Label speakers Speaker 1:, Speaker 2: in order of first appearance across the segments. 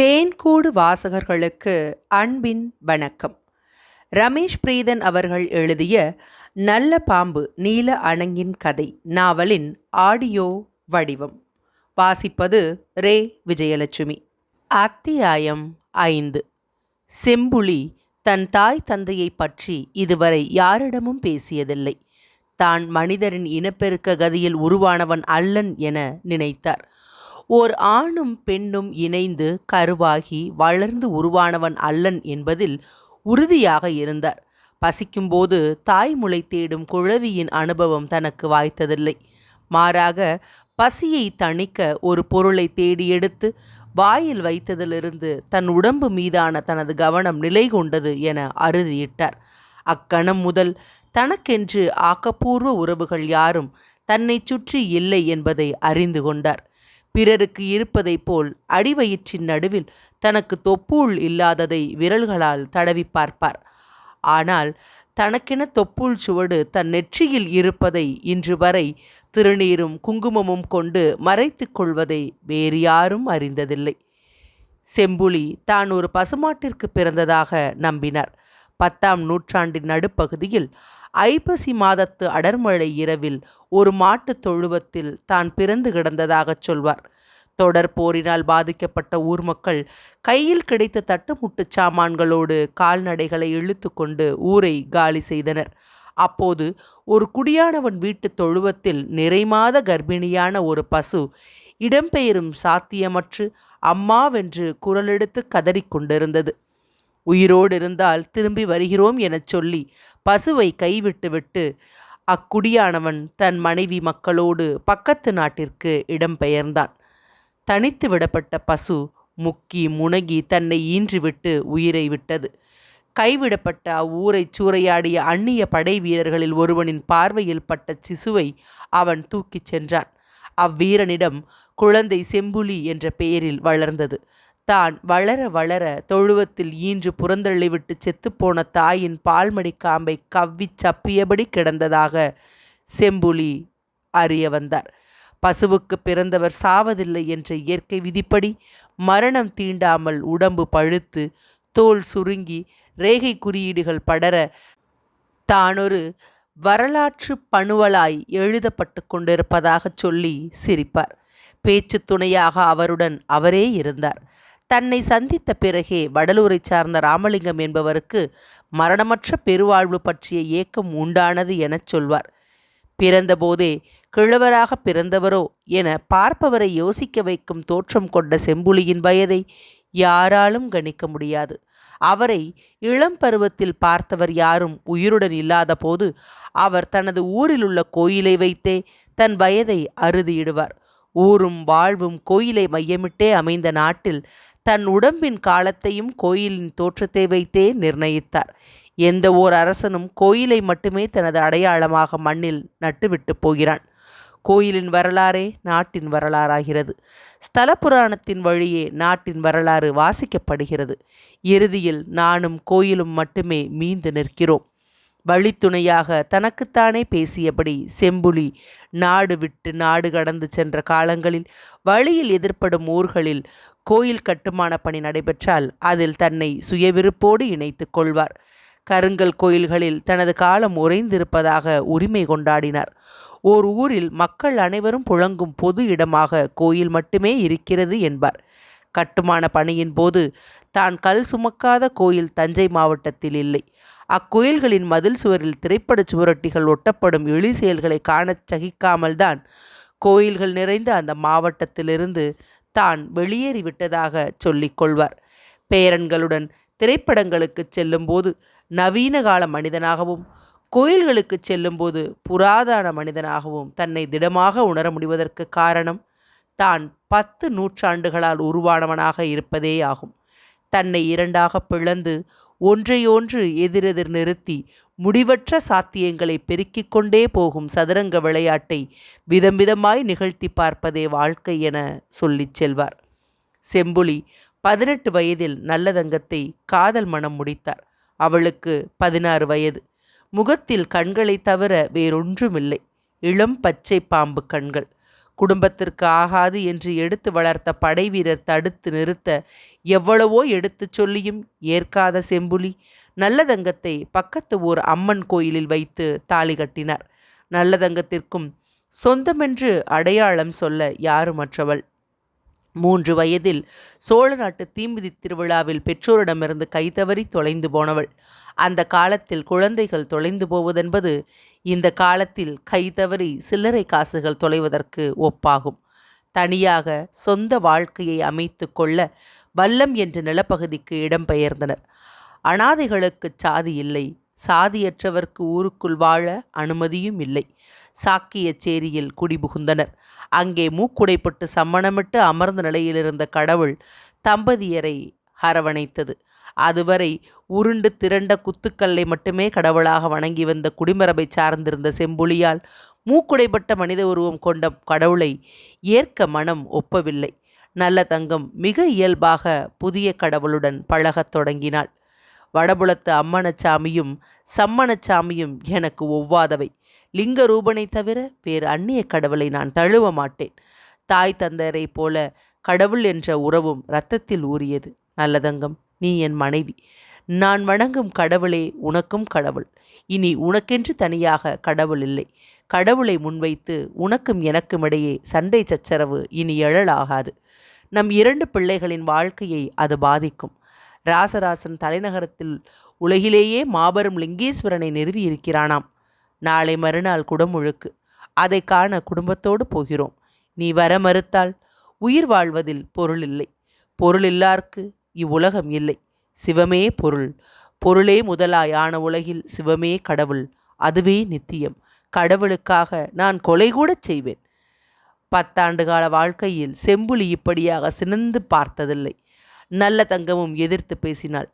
Speaker 1: தேன்கூடு வாசகர்களுக்கு அன்பின் வணக்கம். ரமேஷ் பிரீதன் அவர்கள் எழுதிய நல்ல பாம்பு நீல அணங்கின் கதை நாவலின் ஆடியோ வடிவம். வாசிப்பது ரே. விஜயலட்சுமி. அத்தியாயம் ஐந்து. செம்புலி தன் தாய் தந்தையை பற்றி இதுவரை யாரிடமும் பேசியதில்லை. தான் மனிதரின் இனப்பெருக்க கதியில் உருவானவன் அல்லன் என நினைத்தார். ஓர் ஆணும் பெண்ணும் இணைந்து கருவாகி வளர்ந்து உருவானவன் அல்லன் என்பதில் உறுதியாக இருந்தார். பசிக்கும்போது தாய்முளை தேடும் குழவியின் அனுபவம் தனக்கு வாய்த்ததில்லை. மாறாக பசியை தணிக்க ஒரு பொருளை தேடி எடுத்து வாயில் வைத்ததிலிருந்து தன் உடம்பு மீதான தனது கவனம் நிலை கொண்டது என அறுதியிட்டார். அக்கணம் முதல் தனக்கென்று ஆக்கப்பூர்வ உறவுகள் யாரும் தன்னை சுற்றி இல்லை என்பதை அறிந்து கொண்டார். பிறருக்கு இருப்பதைப் போல் அடிவயிற்றின் நடுவில் தனக்கு தொப்புள் இல்லாததை விரல்களால் தடவி பார்ப்பார். ஆனால் தனக்கென தொப்புள் சுவடு தன் நெற்றியில் இருப்பதை இன்று வரை திருநீரும் குங்குமமும் கொண்டு மறைத்து கொள்வதை வேறு யாரும் அறிந்ததில்லை. செம்புலி தான் ஒரு பசுமாட்டிற்கு பிறந்ததாக நம்பினார். பத்தாம் நூற்றாண்டின் நடுப்பகுதியில் ஐப்பசி மாதத்து அடர்மழை இரவில் ஒரு மாட்டுத் தொழுவத்தில் தான் பிறந்து கிடந்ததாகச் சொல்வார். தொடர் போரினால் பாதிக்கப்பட்ட ஊர் மக்கள் கையில் கிடைத்த தட்டுமுட்டு சாமான்களோடு கால்நடைகளை இழுத்து கொண்டு ஊரை காலி செய்தனர். அப்போது ஒரு குடியானவன் வீட்டு தொழுவத்தில் நிறைமாத கர்ப்பிணியான ஒரு பசு இடம்பெயரும் சாத்தியமற்று அம்மாவென்று குரலெடுத்து கதறிக்கொண்டிருந்தது உயிரோடு இருந்தால் திரும்பி வருகிறோம் எனச் சொல்லி பசுவை கைவிட்டுவிட்டு அக்குடியானவன் தன் மனைவி மக்களோடு பக்கத்து நாட்டிற்கு இடம்பெயர்ந்தான். தனித்து விடப்பட்ட பசு முக்கி முனகி தன்னை ஈன்றுவிட்டு உயிரை விட்டது. கைவிடப்பட்ட அவ்வூரை சூறையாடிய அந்நிய படை வீரர்களில் ஒருவனின் பார்வையில் பட்ட சிசுவை அவன் தூக்கிச் சென்றான். அவ்வீரனிடம் குழந்தை செம்புலி என்ற பெயரில் வளர்ந்தது. தான் வளர வளர தொழுவத்தில் ஈன்று புறந்தள்ளிவிட்டு செத்துப்போன தாயின் பால்மடி காம்பை கவ்விச் சப்பியபடி கிடந்ததாக செம்புலி அறிய வந்தார். பசுவுக்கு பிறந்தவர் சாவதில்லை என்ற இயற்கை விதிப்படி மரணம் தீண்டாமல் உடம்பு பழுத்து தோல் சுருங்கி ரேகை குறியீடுகள் படர தானொரு வரலாற்று பணுவலாய் எழுதப்பட்டு கொண்டிருப்பதாகச் சொல்லி சிரிப்பார். பேச்சு துணையாக அவருடன் அவரே இருந்தார். தன்னை சந்தித்த பிறகே வடலூரை சார்ந்த ராமலிங்கம் என்பவருக்கு மரணமற்ற பெருவாழ்வு பற்றிய ஏக்கம் உண்டானது எனச் சொல்வார். பிறந்தபோதே கிழவராக பிறந்தவரோ என பார்ப்பவரை யோசிக்க வைக்கும் தோற்றம் கொண்ட செம்புலியின் வயதை யாராலும் கணிக்க முடியாது. அவரை இளம் பருவத்தில் பார்த்தவர் யாரும் உயிருடன் இல்லாத போது அவர் தனது ஊரில் உள்ள கோயிலை வைத்தே தன் வயதை அறுதியிடுவார். ஊரும் வாழ்வும் கோயிலை மையமிட்டே அமைந்த நாட்டில் தன் உடம்பின் காலத்தையும் கோயிலின் தோற்றத்தை வைத்தே நிர்ணயித்தார். எந்த ஓர் அரசனும் கோயிலை மட்டுமே தனது அடையாளமாக மண்ணில் நட்டுவிட்டு போகிறான். கோயிலின் வரலாறே நாட்டின் வரலாறாகிறது. ஸ்தல புராணத்தின் வழியே நாட்டின் வரலாறு வாசிக்கப்படுகிறது. இறுதியில் நானும் கோயிலும் மட்டுமே மீந்து நிற்கிறோம். வழித்துணையாக தனக்குத்தானே பேசியபடி செம்புலி நாடு விட்டு நாடு கடந்து சென்ற காலங்களில் வழியில் எதிர்ப்படும் ஊர்களில் கோயில் கட்டுமான பணி நடைபெற்றால் அதில் தன்னை சுயவிருப்போடு இணைத்து கொள்வார். கருங்கல் கோயில்களில் தனது காலம் உறைந்திருப்பதாக உரிமை கொண்டாடினார். ஓர் ஊரில் மக்கள் அனைவரும் புழங்கும் பொது இடமாக கோயில் மட்டுமே இருக்கிறது என்பார். கட்டுமான பணியின் போது தான் கல் சுமக்காத கோயில் தஞ்சை மாவட்டத்தில் இல்லை. அக்கோயில்களின் மதில் சுவரில் திரைப்பட சுவரொட்டிகள் ஒட்டப்படும் எளி செயல்களை காணச் சகிக்காமல்தான் கோயில்கள் நிறைந்த அந்த மாவட்டத்திலிருந்து தான் வெளியேறிவிட்டதாக சொல்லிக் கொள்வார். பேரன்களுடன் திரைப்படங்களுக்கு செல்லும்போது நவீன கால மனிதனாகவும் கோயில்களுக்கு செல்லும்போது புராதன மனிதனாகவும் தன்னை திடமாக உணர முடிவதற்கு காரணம் தான் பத்து நூற்றாண்டுகளால் உருவானவனாக இருப்பதே ஆகும் தன்னை இரண்டாக பிளந்து ஒன்றையொன்று எதிரெதிர் நிறுத்தி முடிவற்ற சாத்தியங்களை பெருக்கிக் கொண்டே போகும் சதுரங்க விளையாட்டை விதம் விதமாய் நிகழ்த்தி பார்ப்பதே வாழ்க்கை என சொல்லிச் செல்வார். செம்புலி பதினெட்டு வயதில் நல்லதங்கத்தை காதல் மனம் முடித்தார். அவளுக்கு பதினாறு வயது. முகத்தில் கண்களைத் தவிர வேறொன்றுமில்லை. இளம் பச்சை பாம்பு கண்கள். குடும்பத்திற்கு ஆகாது என்று எடுத்து வளர்த்த படைவீரர் தடுத்து நிறுத்த எவ்வளவோ எடுத்துச் சொல்லியும் ஏற்காத செம்புலி. நல்லதங்கத்தை பக்கத்து ஓர் அம்மன் கோயிலில் வைத்து தாலி கட்டினார். நல்லதங்கத்திற்கும் சொந்தமென்று அடையாளம் சொல்ல யாருமற்றவள்? மூன்று வயதில் சோழ நாட்டு தீமிதி திருவிழாவில் பெற்றோரிடமிருந்து கைதவறி தொலைந்து போனவள். அந்த காலத்தில் குழந்தைகள் தொலைந்து போவதென்பது இந்த காலத்தில் கைதவறி சில்லறை காசுகள் தொலைவதற்கு ஒப்பாகும். தனியாக சொந்த வாழ்க்கையை அமைத்து கொள்ள வல்லம் என்ற நிலப்பகுதிக்கு இடம்பெயர்ந்தனர். அனாதைகளுக்கு சாதி இல்லை. சாதியற்றவர்க்கு ஊருக்குள் வாழ அனுமதியும் இல்லை. சாக்கியச்சேரியில் குடிபுகுந்தனர். அங்கே மூக்குடைப்பட்டு சம்மணமிட்டு அமர்ந்த நிலையிலிருந்த கடவுள் தம்பதியரை அரவணைத்தது. அதுவரை உருண்டு திரண்ட குத்துக்கல்லை மட்டுமே கடவுளாக வணங்கி வந்த குடிமரபை சார்ந்திருந்த செம்புலியால் மூக்குடைப்பட்ட மனித உருவம் கொண்ட கடவுளை ஏற்க மனம் ஒப்பவில்லை. நல்ல தங்கம் மிக இயல்பாக புதிய கடவுளுடன் பழகத் தொடங்கினாள். வடபுலத்து அம்மணச்சாமியும் சம்மணச்சாமியும் எனக்கு ஒவ்வாதவை. லிங்க ரூபனை தவிர வேறு அந்நிய கடவுளை நான் தழுவ மாட்டேன் தாய் தந்தையரை போல கடவுள் என்ற உறவும் இரத்தத்தில் ஊறியது. நல்லதங்கம் நீ என் மனைவி. நான் வணங்கும் கடவுளே உனக்கும் கடவுள். இனி உனக்கென்று தனியாக கடவுள் இல்லை. கடவுளை முன்வைத்து உனக்கும் எனக்கும் இடையே சண்டை சச்சரவு இனி எழலாகாது. நம் இரண்டு பிள்ளைகளின் வாழ்க்கையை அது பாதிக்கும். ராசராசன் தலைநகரத்தில் உலகிலேயே மாபெரும் லிங்கேஸ்வரனை நிறுவி இருக்கிறானாம் நாளை மறுநாள் குடமுழுக்கு அதை காண குடும்பத்தோடு போகிறோம். நீ வர மறுத்தால் உயிர் வாழ்வதில் பொருள் இல்லை. பொருள் இல்லார்க்கு இவ்வுலகம் இல்லை. சிவமே பொருள். பொருளே முதலாய் ஆன உலகில் சிவமே கடவுள். அதுவே நித்தியம். கடவுளுக்காக நான் கொலை கூடச் செய்வேன். பத்தாண்டு கால வாழ்க்கையில் செம்புலி இப்படியாக சினந்து பார்த்ததில்லை. நல்ல தங்கமும் எதிர்த்து பேசினாள்.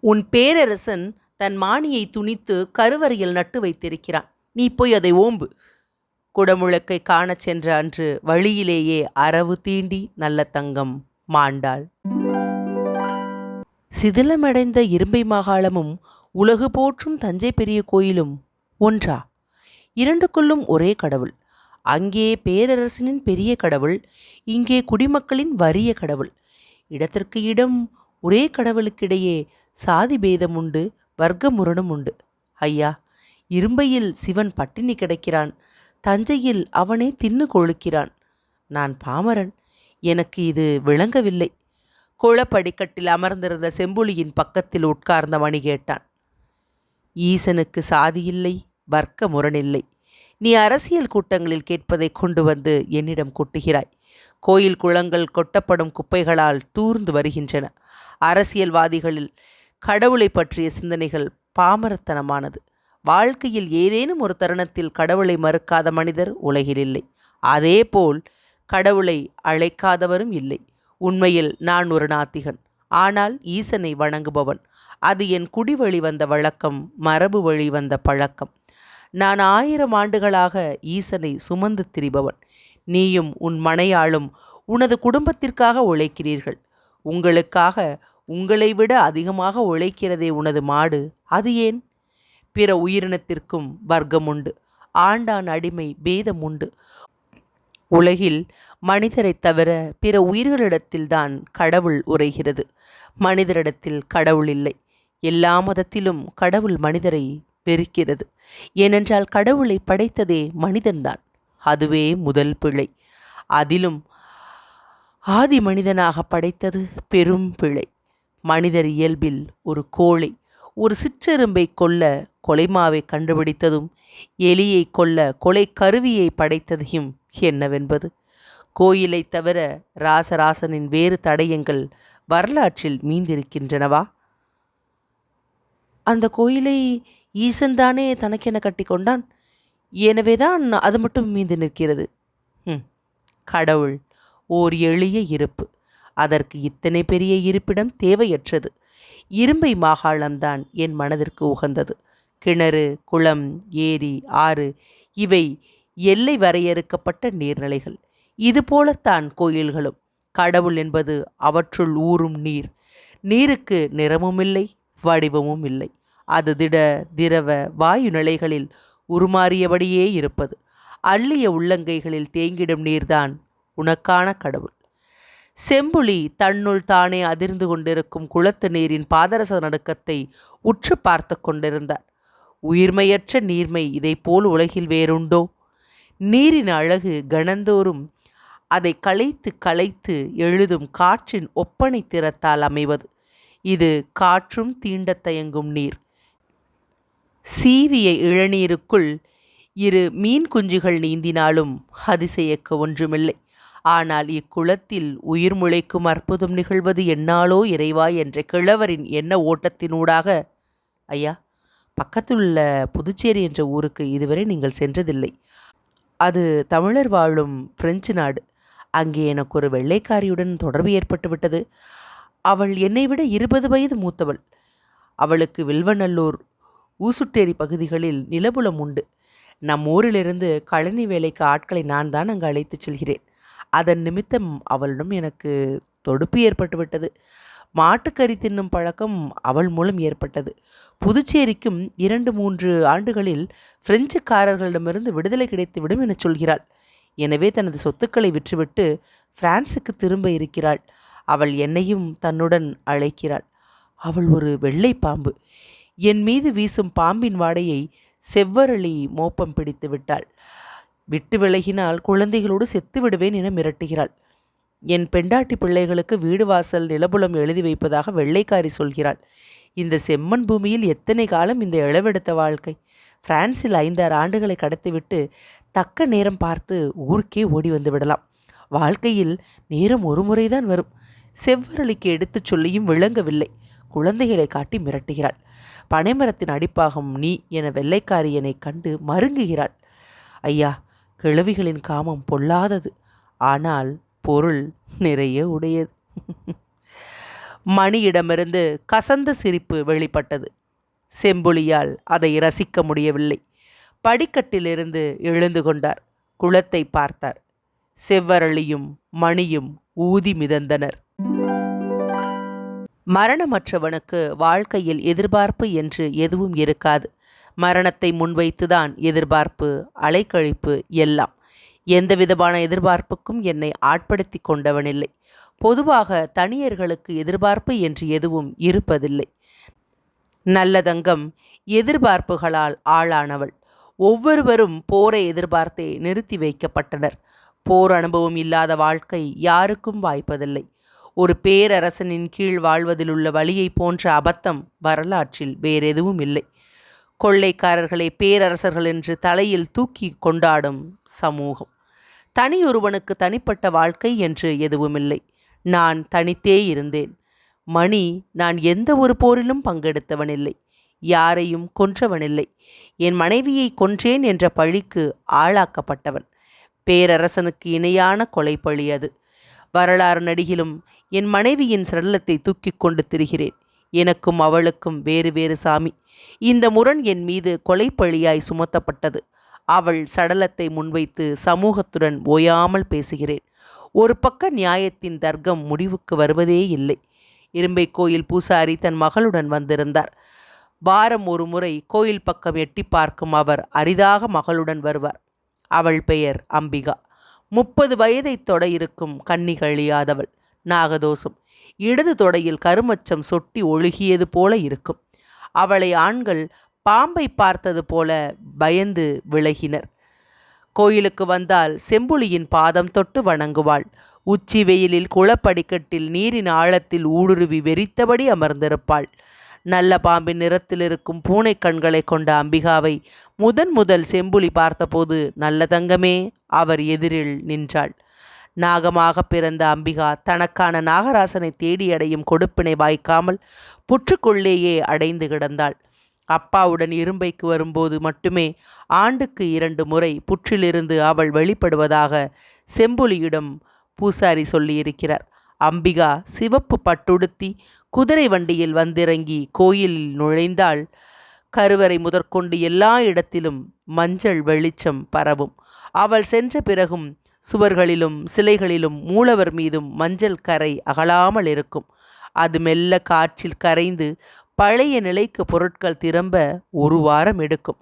Speaker 1: உன் பேரரசன் தன் மானியை துணித்து கருவறையில் நட்டு வைத்திருக்கிறான். நீ போய் அதை ஓம்பு. குடமுழக்கை காணச் சென்ற அன்று வழியிலேயே அரவு தீண்டி நல்ல தங்கம் மாண்டாள். சிதிலமடைந்த இரும்பை மாகாளமும் உலகு போற்றும் தஞ்சை பெரிய கோயிலும் ஒன்றா? இரண்டுக்குள்ளும் ஒரே கடவுள். அங்கே பேரரசனின் பெரிய கடவுள் இங்கே குடிமக்களின் வறிய கடவுள். இடத்திற்கு இடம் ஒரே கடவுளுக்கிடையே சாதி பேதம் உண்டு வர்க்கமுரணும் உண்டு. ஐயா இரும்பையில் சிவன் பட்டினி கிடக்கிறான். தஞ்சையில் அவனே தின்னு கொழுக்கிறான். நான் பாமரன் எனக்கு இது விளங்கவில்லை. குளப்படிக்கட்டில் அமர்ந்திருந்த செம்புலியின் பக்கத்தில் உட்கார்ந்த மணி கேட்டான். ஈசனுக்கு சாதியில்லை வர்க்க முரணில்லை நீ அரசியல் கூட்டங்களில் கேட்பதை கொண்டு வந்து என்னிடம் கொட்டுகிறாய். கோயில் குளங்கள் கொட்டப்படும் குப்பைகளால் தூர்ந்து வருகின்றன. அரசியல்வாதிகளில் கடவுளை பற்றிய சிந்தனைகள் பாமரத்தனமானது. வாழ்க்கையில் ஏதேனும் ஒரு தருணத்தில் கடவுளை மறுக்காத மனிதர் உலகில் இல்லை. அதேபோல் கடவுளை அழைக்காதவரும் இல்லை. உண்மையில் நான் ஒரு நாத்திகன். ஆனால் ஈசனை வணங்குபவன். அது என் குடி வழி வந்த வழக்கம் மரபு வழி வந்த பழக்கம். நான் ஆயிரம் ஆண்டுகளாக ஈசனை சுமந்து திரிபவன். நீயும் உன் மனையாளும் உனது குடும்பத்திற்காக உழைக்கிறீர்கள். உங்களுக்காக உங்களை விட அதிகமாக உழைக்கிறதே உனது மாடு. அது ஏன்? பிற உயிரினத்திற்கும் வர்க்கம் உண்டு. ஆண்டான் அடிமை பேதம் உண்டு. உலகில் மனிதரைத் தவிர பிற உயிர்களிடத்தில்தான் கடவுள் உரைகிறது. மனிதரிடத்தில் கடவுள் இல்லை. எல்லா மதத்திலும் கடவுள் மனிதரை வெறுக்கிறது. ஏனென்றால் கடவுளை படைத்ததே மனிதன்தான். அதுவே முதல் பிழை. அதிலும் ஆதி மனிதனாக படைத்தது பெரும் பிழை. மனிதர் இயல்பில் ஒரு கோழை ஒரு சிற்றெரும்பை கொல்ல கொலைமாவை கண்டுபிடித்ததும் எலியை கொல்ல கொலை கருவியை படைத்ததையும் என்னவென்பது? கோயிலை தவிர ராசராசனின் வேறு தடயங்கள் வரலாற்றில் மீந்திருக்கின்றனவா? அந்த கோயிலை ஈசன்தானே தனக்கென கட்டி கொண்டான்? எனவேதான் அது மட்டும் மீந்து நிற்கிறது. ம் கடவுள் ஓர் எளிய இருப்பு. அதற்கு இத்தனை பெரிய இருப்பிடம் தேவையற்றது. இரும்பை மாகாளம்தான் என் மனதிற்கு உகந்தது. கிணறு குளம் ஏரி ஆறு இவை எல்லை வரையறுக்கப்பட்ட நீர்நிலைகள். இது போலத்தான் கோயில்களும். கடவுள் என்பது அவற்றுள் ஊறும் நீர். நீருக்கு நிறமும் இல்லை வடிவமும் இல்லை. அது திட திரவ வாயு நிலைகளில் உருமாறியபடியே இருப்பது. அள்ளிய உள்ளங்கைகளில் தேங்கிடும் நீர்தான் உனக்கான கடவுள். செம்புலி தன்னுள் தானே அதிர்ந்து கொண்டிருக்கும் குளத்து நீரின் பாதரச நடுக்கத்தை உற்று பார்த்து கொண்டிருந்தார். உயிர்மையற்ற நீர்மை இதைப்போல் உலகில் வேறுண்டோ? நீரின் அழகு கணந்தோறும் அதை களைத்து களைத்து எழுதும் காற்றின் ஒப்பனை திறத்தால் அமைவது. இது காற்றும் தீண்டத் தயங்கும் நீர். சீவிய இளநீருக்குள் இரு மீன் குஞ்சுகள் நீந்தினாலும் அதிசயக்க ஒன்றுமில்லை. ஆனால் இக்குளத்தில் உயிர் முளைக்கும் அற்புதம் நிகழ்வது என்னாலோ இறைவா என்ற கிழவரின் எண்ண ஓட்டத்தினூடாக ஐயா பக்கத்துள்ள புதுச்சேரி என்ற ஊருக்கு இதுவரை நீங்கள் சென்றதில்லை. அது தமிழர் வாழும் பிரெஞ்சு நாடு. அங்கே எனக்கு ஒரு வெள்ளைக்காரியுடன் தொடர்பு ஏற்பட்டுவிட்டது அவள் என்னை விட இருபது வயது மூத்தவள். அவளுக்கு வில்வநல்லூர் ஊசுட்டேரி பகுதிகளில் நிலபுலம் உண்டு நம் ஊரிலிருந்து கழனி வேலைக்கு ஆட்களை நான் தான் அங்கு அழைத்துச் செல்கிறேன். அதன் நிமித்தம் அவளிடம் எனக்கு தொடுப்பு ஏற்பட்டுவிட்டது மாட்டுக்கறி தின்னும் பழக்கம் அவள் மூலம் ஏற்பட்டது. புதுச்சேரிக்கும் இரண்டு மூன்று ஆண்டுகளில் பிரெஞ்சுக்காரர்களிடமிருந்து விடுதலை கிடைத்துவிடும் என சொல்கிறாள். எனவே தனது சொத்துக்களை விற்றுவிட்டு பிரான்சுக்கு திரும்ப இருக்கிறாள். அவள் என்னையும் தன்னுடன் அழைக்கிறாள். அவள் ஒரு வெள்ளை பாம்பு. என் மீது வீசும் பாம்பின் வாடையை செவ்வரளி மோப்பம் பிடித்து விட்டாள். விட்டு விலகினால் குழந்தைகளோடு செத்து விடுவேன் என மிரட்டுகிறாள். என் பெண்டாட்டி பிள்ளைகளுக்கு வீடு வாசல் நிலபுலம் எழுதி வைப்பதாக வெள்ளைக்காரி சொல்கிறாள். இந்த செம்மண் பூமியில் எத்தனை காலம் இந்த இளவெடுத்த வாழ்க்கை? பிரான்சில் ஐந்தாறு ஆண்டுகளை கடத்திவிட்டு தக்க நேரம் பார்த்து ஊருக்கே ஓடி வந்து விடலாம். வாழ்க்கையில் நேரம் ஒரு முறைதான் வரும். செவ்வரளிக்கு எடுத்துச் சொல்லியும் விளங்கவில்லை. குழந்தைகளை காட்டி மிரட்டுகிறாள். பனைமரத்தின் அடிப்பாகம் நீ என வெள்ளைக்காரி என்னை கண்டு மருங்குகிறாள். ஐயா கிழவிகளின் காமம் பொல்லாதது. ஆனால் பொருள் நிறைய உடையது. மணியிடமிருந்து கசந்த சிரிப்பு வெளிப்பட்டது. செம்புலியால் அதை ரசிக்க முடியவில்லை. படிக்கட்டிலிருந்து எழுந்து கொண்டார். குளத்தை பார்த்தார். செவ்வரளியும் மணியும் ஊதி மிதந்தனர். மரணமற்றவனுக்கு வாழ்க்கையில் எதிர்பார்ப்பு என்று எதுவும் இருக்காது. மரணத்தை முன்வைத்துதான் எதிர்பார்ப்பு அலைக்கழிப்பு எல்லாம். எந்த விதமான எதிர்பார்ப்புக்கும் என்னை ஆட்படுத்தி கொண்டவனில்லை. பொதுவாக தனியர்களுக்கு எதிர்பார்ப்பு என்று எதுவும் இருப்பதில்லை. நல்லதங்கம் எதிர்பார்ப்புகளால் ஆளானவள். ஒவ்வொருவரும் போரை எதிர்பார்த்தே நிறுத்தி வைக்கப்பட்டனர். போர் அனுபவம் இல்லாத வாழ்க்கை யாருக்கும் வாய்ப்பதில்லை. ஒரு பேரரசனின் கீழ் வாழ்வதிலுள்ள வழியை போன்ற அபத்தம் வரலாற்றில் வேறெதுவும் இல்லை. கொள்ளைக்காரர்களை பேரரசர்கள் என்று தலையில் தூக்கி கொண்டாடும் சமூகம். தனியொருவனுக்கு தனிப்பட்ட வாழ்க்கை என்று எதுவுமில்லை. நான் தனித்தே இருந்தேன். மணி நான் எந்த ஒரு போரிலும் பங்கெடுத்தவனில்லை. யாரையும் கொன்றவனில்லை. என் மனைவியை கொன்றேன் என்ற பழிக்கு ஆளாக்கப்பட்டவன். பேரரசனுக்கு இணையான கொலை பழி அது. வரலாறு நடிகிலும் என் மனைவியின் சடலத்தை தூக்கிக் கொண்டு திரிகிறேன். எனக்கும் அவளுக்கும் வேறு வேறு சாமி. இந்த முரண் என் மீது கொலைப்பழியாய் சுமத்தப்பட்டது. அவள் சடலத்தை முன்வைத்து சமூகத்துடன் ஓயாமல் பேசுகிறேன். ஒரு பக்க நியாயத்தின் தர்க்கம் முடிவுக்கு வருவதே இல்லை. இரும்பை கோயில் பூசாரி தன் மகளுடன் வந்திருந்தார். வாரம் ஒரு முறை கோயில் பக்கம் எட்டி பார்க்கும் அவர் அரிதாக மகளுடன் வருவார். அவள் பெயர் அம்பிகா. முப்பது வயதை தொட இருக்கும் கண்ணிகழியாதவள் நாகதோஷம். இடது தொடையில் கருமச்சம் சொட்டி ஒழுகியது போல இருக்கும். அவளை ஆண்கள் பாம்பை பார்த்தது போல பயந்து விலகினர். கோயிலுக்கு வந்தால் செம்புலியின் பாதம் தொட்டு வணங்குவாள். உச்சி வெயிலில் குளப்படிக்கட்டில் நீரின் ஆழத்தில் ஊடுருவி வெறித்தபடி அமர்ந்திருப்பாள். நல்ல பாம்பின் நிறத்தில் இருக்கும் பூனை கண்களை கொண்ட அம்பிகாவை முதன் முதல் செம்புலி பார்த்தபோது நல்ல தங்கமே அவர் எதிரில் நின்றாள். நாகமாக பிறந்த அம்பிகா தனக்கான நாகராசனை தேடி அடையும் கொடுப்பினை வாய்க்காமல் புற்றுக்குள்ளேயே அடைந்து கிடந்தாள். அப்பாவுடன் இரும்பைக்கு வரும்போது மட்டுமே ஆண்டுக்கு இரண்டு முறை புற்றிலிருந்து அவள் வெளிப்படுவதாக செம்புலியிடம் பூசாரி சொல்லியிருக்கிறார். அம்பிகா சிவப்பு பட்டுடுத்தி குதிரை வண்டியில் வந்திறங்கி கோயிலில் நுழைந்தால் கருவறை முதற்கொண்டு எல்லா இடத்திலும் மஞ்சள் வெளிச்சம் பரவும். அவள் சென்ற பிறகும் சுவர்களிலும் சிலைகளிலும் மூலவர் மீதும் மஞ்சள் கரை அகலாமல் இருக்கும். அது மெல்ல காற்றில் கரைந்து பழைய நிலைக்கு பொருட்கள் திரும்ப ஒரு வாரம் எடுக்கும்.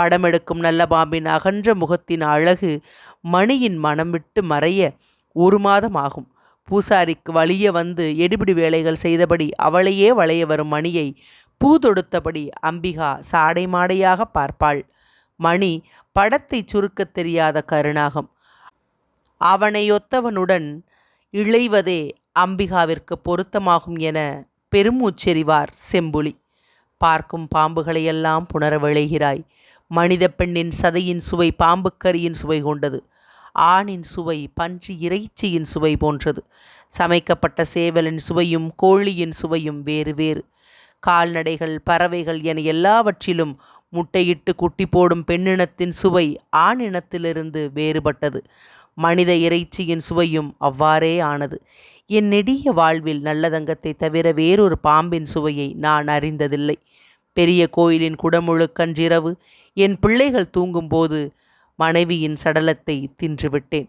Speaker 1: படமெடுக்கும் நல்ல பாம்பின் அகன்ற முகத்தின் அழகு மணியின் மனம் விட்டு மறைய ஒரு மாதம் ஆகும். பூசாரிக்கு வலிய வந்து எடுபிடி வேலைகள் செய்தபடி அவளையே வளைய வரும் மணியை பூ தொடுத்தபடி அம்பிகா சாடை மாடையாக பார்ப்பாள். மணி படத்தை சுருக்கத் தெரியாத கருணாகம். அவனையொத்தவனுடன் இழைவதே அம்பிகாவிற்கு பொருத்தமாகும் என பெருமூச்செறிவார் செம்புலி. பார்க்கும் பாம்புகளையெல்லாம் புணர விளைகிறாய் மனித பெண்ணின் சதையின் சுவை பாம்புக்கரியின் சுவை கொண்டது. ஆணின் சுவை பன்றி இறைச்சியின் சுவை போன்றது. சமைக்கப்பட்ட சேவலின் சுவையும் கோழியின் சுவையும் வேறு வேறு. கால்நடைகள் பறவைகள் என எல்லாவற்றிலும் முட்டையிட்டு குட்டி போடும் பெண்ணினத்தின் சுவை ஆணினத்திலிருந்து வேறுபட்டது. மனித இறைச்சியின் சுவையும் அவ்வாறே ஆனது. என் நெடிய வாழ்வில் நல்லதங்கத்தை தவிர வேறொரு பாம்பின் சுவையை நான் அறிந்ததில்லை. பெரிய கோயிலின் குடமுழுக்கன்றிரவு என் பிள்ளைகள் தூங்கும்போது மனைவியின் சடலத்தை தின்றுவிட்டேன்.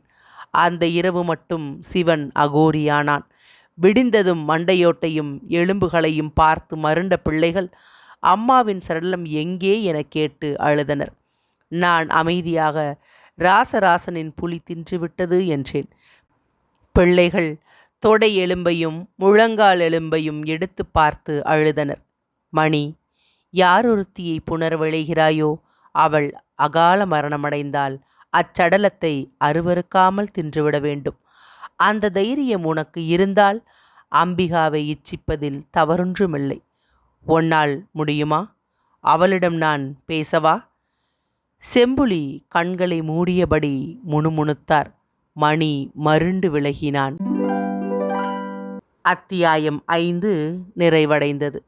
Speaker 1: அந்த இரவு மட்டும் சிவன் அகோரியானான். விடிந்ததும் மண்டையோட்டையும் எலும்புகளையும் பார்த்து மருண்ட பிள்ளைகள் அம்மாவின் சடலம் எங்கே என கேட்டு அழுதனர். நான் அமைதியாக ராசராசனின் புலி தின்றுவிட்டது என்றேன். பிள்ளைகள் தொடை எலும்பையும் முழங்கால் எலும்பையும் எடுத்து பார்த்து அழுதனர். மணி யார் ஒருத்தியை புணர்விளைகிறாயோ அவள் அகால மரணமடைந்தால் அச்சடலத்தை அருவருக்காமல் தின்றுவிட வேண்டும். அந்த தைரியம் உனக்கு இருந்தால் அம்பிகாவை இச்சிப்பதில் தவறொன்றுமில்லை. உன்னால் முடியுமா? அவளிடம் நான் பேசவா? செம்புலி கண்களை மூடியபடி முணுமுணுத்தார். மணி மருண்டு விலகினான். அத்தியாயம் ஐந்து நிறைவடைந்தது.